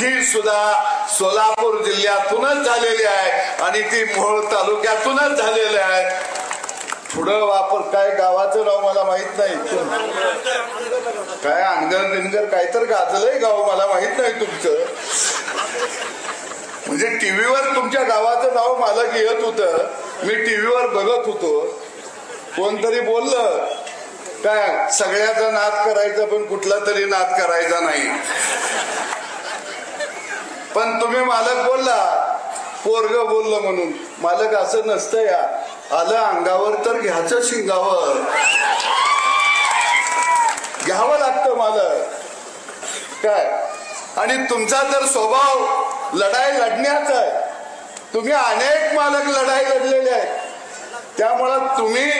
ही सुद्धा सोलापूर जिल्ह्यातूनच झालेली आहे आणि ती मोहोळ तालुक्यातूनच झालेली आहे. पुढं वापर काय गावाचं नाव मला माहीत नाही. काय अंगर निनगर काय तर गाजलंय गाव मला माहीत नाही तुमचं. म्हणजे टीव्हीवर तुमच्या गावाचं नाव मला येत होतं. मी टीव्हीवर बघत होतो. कोणतरी बोललं काय सगळ्याचा नाद करायचा पण कुठला तरी नाद करायचा नाही. पण तुम्ही मालक बोलला. पोरग बोललं म्हणून. मालक असं नसतं या. आलं अंगावर तर घ्यायचं शिंगावर. घ्यावं लागतं मालक. काय? आणि तुमचा तर स्वभाव लढाई लढण्याचा आहे. तुम्ही अनेक मालक लढाई लढलेले आहेत. त्यामुळं तुम्ही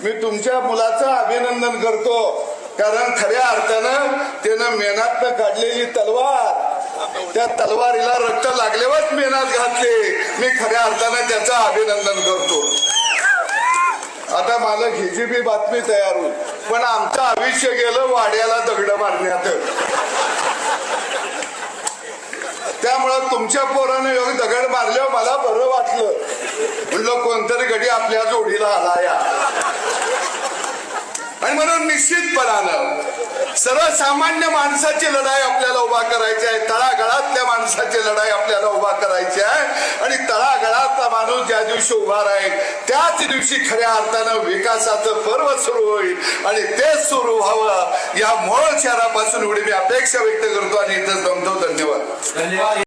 मी तुमच्या मुलाचं अभिनंदन करतो. कारण खऱ्या अर्थानं त्यानं मेहनतनं काढलेली तलवार. त्या तलवारीला रक्त लागल्यावर मेहनत घातले. मी खऱ्या अर्थानं त्याचं अभिनंदन करतो. आता मला ह्याची बी बातमी तयार होईल. पण आमचं आयुष्य गेलं वाड्याला दगड मारण्यात. त्यामुळं तुमच्या पोरानं योग दगड मारल्यावर मला बरं वाटलं. म्हणलं कोणतरी गडी आपल्या जोडीला आला या. आणि म्हणून निश्चितपणानं सर्वसामान्य माणसाची लढाई आपल्याला उभा करायची आहे. तळा माणसाची लढाई आपल्याला उभा करायची आहे. आणि तळागळातला माणूस ज्या दिवशी उभा राहील त्याच दिवशी खऱ्या अर्थानं विकासाचं पर्व सुरू होईल. आणि तेच सुरू व्हावं या मूळ शहरापासून एवढी मी अपेक्षा व्यक्त करतो आणि इथं जमतो धन्यवाद. धन्यवाद.